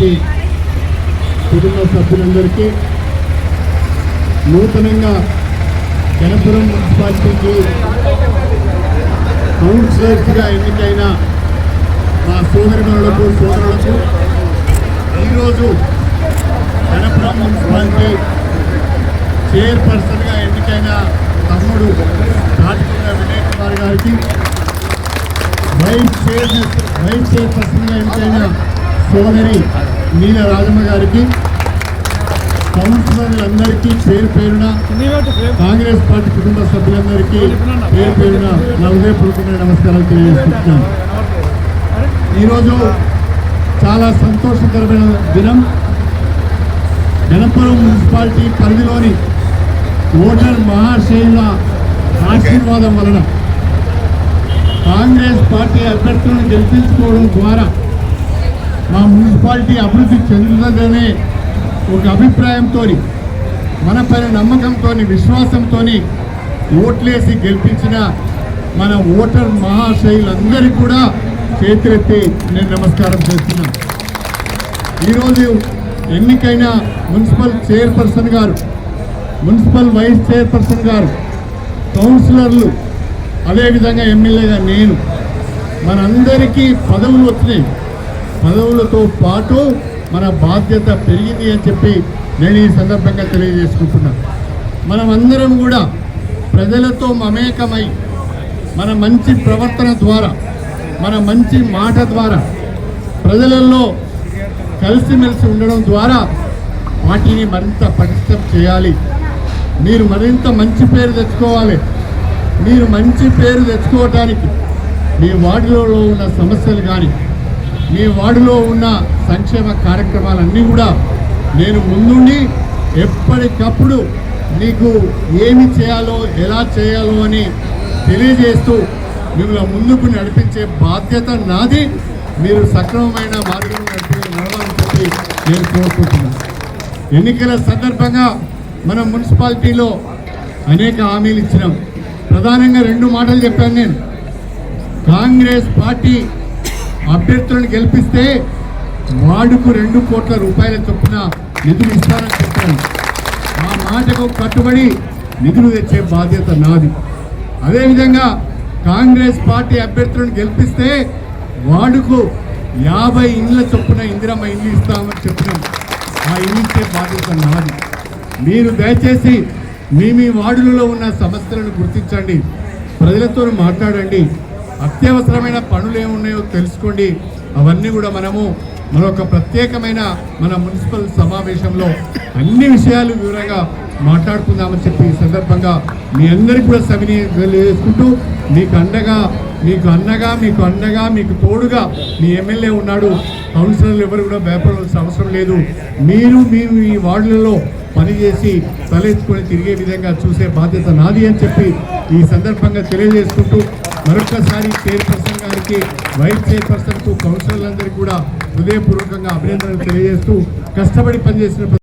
Party కుటుంబ సభ్యులందరికీ నూతనంగా గణపురం మున్సిపాలిటీకి కౌన్సిలర్స్గా ఎన్నికైన మా సోదరులకు సోదరులకు ఈరోజు గణపురం మున్సిపాలిటీ చైర్పర్సన్గా ఎన్నికైన తమ్ముడు రాజకీయ వినయ్ కుమార్ గారికి వైస్ చైర్ వైస్ చైర్పర్సన్గా ఎన్నికైన సోదరి నీల రాజమ్మ గారికి కౌన్సిలర్లందరికీ పేరు పేరున కాంగ్రెస్ పార్టీ కుటుంబ సభ్యులందరికీ పేరు పేరున నా హృదయపూర్వకమైన నమస్కారాలు తెలియజేస్తున్నాను. ఈరోజు చాలా సంతోషకరమైన దినం. గణపురం మున్సిపాలిటీ పరిధిలోని ఓటర్ మహాశైల ఆశీర్వాదం వలన కాంగ్రెస్ పార్టీ అభ్యర్థులను గెలిపించుకోవడం ద్వారా మా మున్సిపాలిటీ అభివృద్ధి చెందుతుందనే ఒక అభిప్రాయంతో మనపైన నమ్మకంతో విశ్వాసంతో ఓట్లేసి గెలిపించిన మన ఓటర్ మహాశైలందరికీ కూడా చేతులెత్తి నేను నమస్కారం చేస్తున్నాను ఈరోజు ఎన్నికైన మున్సిపల్ చైర్పర్సన్ గారు మున్సిపల్ వైస్ చైర్పర్సన్ గారు కౌన్సిలర్లు అదేవిధంగా ఎమ్మెల్యేగా నేను మనందరికీ పదవులు వచ్చినాయి. పదవులతో పాటు మన బాధ్యత పెరిగింది అని చెప్పి నేను ఈ సందర్భంగా తెలియజేసుకుంటున్నాను మనమందరం కూడా ప్రజలతో మమేకమై మన మంచి ప్రవర్తన ద్వారా మన మంచి మాట ద్వారా ప్రజలలో కలిసిమెలిసి ఉండడం ద్వారా వాటిని మరింత పటిష్టం చేయాలి. మీరు మరింత మంచి పేరు తెచ్చుకోవాలి. మీరు మంచి పేరు తెచ్చుకోవటానికి మీ వార్డులలో ఉన్న సమస్యలు కానీ మీ వార్డులో ఉన్న సంక్షేమ కార్యక్రమాలన్నీ కూడా నేను ముందుండి ఎప్పటికప్పుడు మీకు ఏమి చేయాలో ఎలా చేయాలో అని తెలియజేస్తూ మిమ్మల్ని ముందుకు నడిపించే బాధ్యత నాది. మీరు సక్రమమైన మార్గం నడిపి నడవాలని చెప్పి నేను కోరుకుంటున్నాను. ఎన్నికల సందర్భంగా మనం మున్సిపాలిటీలో అనేక హామీలు ఇచ్చినాం. ప్రధానంగా రెండు మాటలు చెప్పాను నేను. కాంగ్రెస్ పార్టీ అభ్యర్థులను గెలిపిస్తే వార్డుకు రెండు కోట్ల రూపాయల చొప్పున నిధులు ఇస్తారని చెప్పాను ఆ మాటకు కట్టుబడి నిధులు తెచ్చే బాధ్యత నాది. అదేవిధంగా కాంగ్రెస్ పార్టీ అభ్యర్థులను గెలిపిస్తే వార్డుకు యాభై ఇండ్ల చొప్పున ఇందిరమ్మ ఇల్లు ఇస్తామని చెప్పినాం ఆ ఇల్లు ఇచ్చే బాధ్యత నాది. మీరు దయచేసి మీ మీ వార్డులలో ఉన్న సమస్యలను గుర్తించండి. ప్రజలతో మాట్లాడండి. అత్యవసరమైన పనులు ఏమున్నాయో తెలుసుకోండి. అవన్నీ కూడా మనము మరొక ప్రత్యేకమైన మన మున్సిపల్ సమావేశంలో అన్ని విషయాలు వివరంగా మాట్లాడుకుందామని చెప్పి ఈ సందర్భంగా మీ అందరికీ కూడా సవిని తెలియజేసుకుంటూ మీకు అండగా మీకు అన్నగా మీకు అండగా మీకు తోడుగా మీ ఎమ్మెల్యే ఉన్నాడు. కౌన్సిలర్లు ఎవరు కూడా భయపడవలసిన అవసరం లేదు. మీరు మీ మీ వార్డులలో పనిచేసి తలెత్తుకొని తిరిగే విధంగా చూసే బాధ్యత నాది అని చెప్పి ఈ సందర్భంగా తెలియజేసుకుంటూ మరొకసారి చైర్పర్సన్ గారికి వైస్ చైర్పర్సన్కు కౌన్సిలర్లందరికీ కూడా హృదయపూర్వకంగా అభినందనలు తెలియజేస్తూ కష్టపడి పనిచేసిన